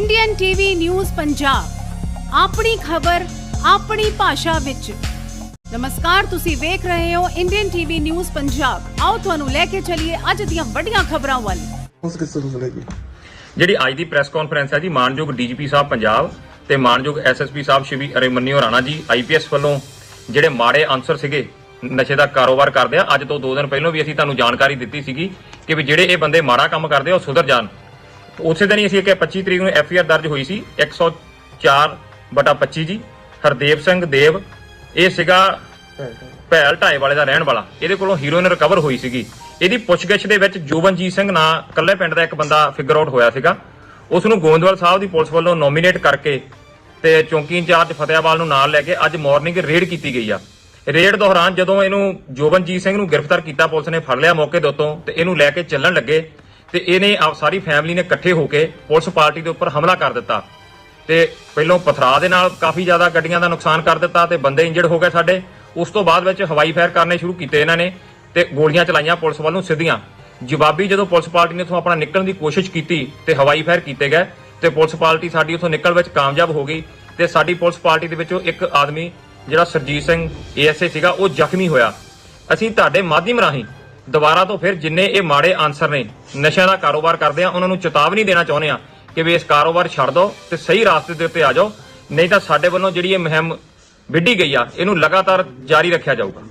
Indian TV news Punjab ਆਪਣੀ ਖਬਰ ਆਪਣੀ ਭਾਸ਼ਾ ਵਿੱਚ। ਨਮਸਕਾਰ ਤੁਸੀਂ ਵੇਖ ਰਹੇ ਹੋ ਇੰਡੀਅਨ ਟੀਵੀ ਨਿਊਜ਼ ਪੰਜਾਬ। ਆਓ ਤੁਹਾਨੂੰ ਲੈ ਕੇ ਚੱਲੀਏ ਅੱਜ ਦੀਆਂ ਵੱਡੀਆਂ ਖਬਰਾਂ ਵੱਲ। ਉਸ ਕਿਸ ਤਰ੍ਹਾਂ ਲੱਗੀ ਜਿਹੜੀ ਅੱਜ ਦੀ ਪ੍ਰੈਸ ਕਾਨਫਰੰਸ ਹੈ ਜੀ ਮਾਨਯੋਗ ਡੀਜੀਪੀ ਸਾਹਿਬ ਪੰਜਾਬ ਤੇ ਮਾਨਯੋਗ ਐਸਐਸਪੀ ਸਾਹਿਬ ਸ਼੍ਰੀ ਅਰੇਮੰਨਿਓ ਰਾਣਾ ਜੀ ਆਈਪੀਐਸ ਵੱਲੋਂ ਜਿਹੜੇ ਮਾੜੇ ਆਨਸਰ ਸੀਗੇ ਨਸ਼ੇ ਦਾ ਕਾਰੋਬਾਰ ਕਰਦੇ ਆ ਅੱਜ ਤੋਂ 2 ਦਿਨ ਪਹਿਲਾਂ ਵੀ ਅਸੀਂ ਤੁਹਾਨੂੰ ਜਾਣਕਾਰੀ ਦਿੱਤੀ ਸੀਗੀ ਕਿ ਵੀ ਜਿਹੜੇ ਇਹ ਬੰਦੇ ਮਾੜਾ ਕੰਮ ਕਰਦੇ ਆ ਉਹ ਸੁਧਰ ਜਾਣ। ਉਸੇ ਦਿਨ ਹੀ ਅਸੀਂ ਕਿ 25 ਤਰੀਕ ਨੂੰ ਐੱਫ ਆਈ ਆਰ ਦਰਜ ਹੋਈ ਸੀ 104 ਬਟਾ 25 ਜੀ, ਹਰਦੇਵ ਸਿੰਘ ਦੇਵ, ਇਹ ਸੀਗਾ ਭੈਲ ਢਾਏ ਵਾਲੇ ਦਾ ਰਹਿਣ ਵਾਲਾ, ਇਹਦੇ ਕੋਲੋਂ ਹੀਰੋਇਨ ਰਿਕਵਰ ਹੋਈ ਸੀਗੀ। ਇਹਦੀ ਪੁੱਛਗਿੱਛ ਦੇ ਵਿੱਚ ਜੋਬਨਜੀਤ ਸਿੰਘ ਨਾਂ ਕੱਲੇ ਪਿੰਡ ਦਾ ਇੱਕ ਬੰਦਾ ਫਿਗਰ ਆਊਟ ਹੋਇਆ ਸੀਗਾ। ਉਸ ਨੂੰ ਗੋਇੰਦਵਾਲ ਸਾਹਿਬ ਦੀ ਪੁਲਿਸ ਵੱਲੋਂ ਨੋਮੀਨੇਟ ਕਰਕੇ ਤੇ ਚੌਂਕੀ ਇੰਚਾਰਜ ਫਤਿਆਬਾਲ ਨੂੰ ਨਾਲ ਲੈ ਕੇ ਅੱਜ ਮਾਰਨਿੰਗ ਰੇਡ ਕੀਤੀ ਗਈ ਆ। ਰੇਡ ਦੌਰਾਨ ਜਦੋਂ ਇਹਨੂੰ ਜੋਬਨਜੀਤ ਸਿੰਘ ਨੂੰ ਗ੍ਰਿਫਤਾਰ ਕੀਤਾ, ਪੁਲਿਸ ਨੇ ਫੜ ਲਿਆ ਮੌਕੇ ਦੇ ਉੱਤੋਂ ਤੇ ਇਹਨੂੰ ਲੈ ਕੇ ਚੱਲਣ ਲੱਗੇ। ਤੇ ਇਹਨੇ ਆਪ ਸਾਰੀ ਫੈਮਿਲੀ ਨੇ ਇਕੱਠੇ ਹੋ ਕੇ ਪੁਲਿਸ ਪਾਰਟੀ ਦੇ ਉੱਪਰ ਹਮਲਾ ਕਰ ਦਿੱਤਾ। ਤੇ ਪਹਿਲੋਂ ਪਥਰਾ ਦੇ ਨਾਲ ਕਾਫੀ ਜ਼ਿਆਦਾ ਗੱਡੀਆਂ ਦਾ ਨੁਕਸਾਨ ਕਰ ਦਿੱਤਾ ਤੇ ਬੰਦੇ ਇੰਜਰਡ ਹੋ ਗਏ ਸਾਡੇ। ਉਸ ਤੋਂ ਬਾਅਦ ਵਿੱਚ ਹਵਾਈ ਫਾਇਰ ਕਰਨੇ ਸ਼ੁਰੂ ਕੀਤੇ ਇਹਨਾਂ ਨੇ ਤੇ ਗੋਲੀਆਂ ਚਲਾਈਆਂ ਪੁਲਿਸ ਵੱਲੋਂ ਸਿੱਧੀਆਂ। ਜਵਾਬੀ ਜਦੋਂ ਪੁਲਿਸ ਪਾਰਟੀ ਨੇ ਉੱਥੋਂ ਆਪਣਾ ਨਿਕਲਣ ਦੀ ਕੋਸ਼ਿਸ਼ ਕੀਤੀ ਤੇ ਹਵਾਈ ਫਾਇਰ ਕੀਤੇ ਗਏ ਤੇ ਪੁਲਿਸ ਪਾਰਟੀ ਸਾਡੀ ਉੱਥੋਂ ਨਿਕਲ ਵਿੱਚ ਕਾਮਯਾਬ ਹੋ ਗਈ ਤੇ ਸਾਡੀ ਪੁਲਿਸ ਪਾਰਟੀ ਦੇ ਵਿੱਚੋਂ ਇੱਕ ਆਦਮੀ ਜਿਹੜਾ ਸਰਜੀਤ ਸਿੰਘ ਏਐਸਏ ਸੀਗਾ, ਉਹ ਜ਼ਖਮੀ ਹੋਇਆ। ਅਸੀਂ ਤੁਹਾਡੇ ਮਾਧਿਅਮ ਰਾਹੀਂ ਦੁਬਾਰਾ ਤੋਂ ਫਿਰ ਜਿੰਨੇ ਇਹ ਮਾੜੇ ਆਨਸਰ ਨੇ, ਨਸ਼ਿਆਂ ਦਾ ਕਾਰੋਬਾਰ ਕਰਦੇ ਆ, ਉਹਨਾਂ ਨੂੰ ਚੇਤਾਵਨੀ ਦੇਣਾ ਚਾਹੁੰਦੇ ਆ ਕਿ ਵੀ ਇਸ ਕਾਰੋਬਾਰ ਛੱਡ ਦਿਓ ਤੇ ਸਹੀ ਰਾਸਤੇ ਦੇ ਉੱਤੇ ਆ ਜਾਓ, ਨਹੀਂ ਤਾਂ ਸਾਡੇ ਵੱਲੋਂ ਜਿਹੜੀ ਇਹ ਮੁਹਿੰਮ ਵਿੱਢੀ ਗਈ ਆ, ਇਹਨੂੰ ਲਗਾਤਾਰ ਜਾਰੀ ਰੱਖਿਆ ਜਾਊਗਾ।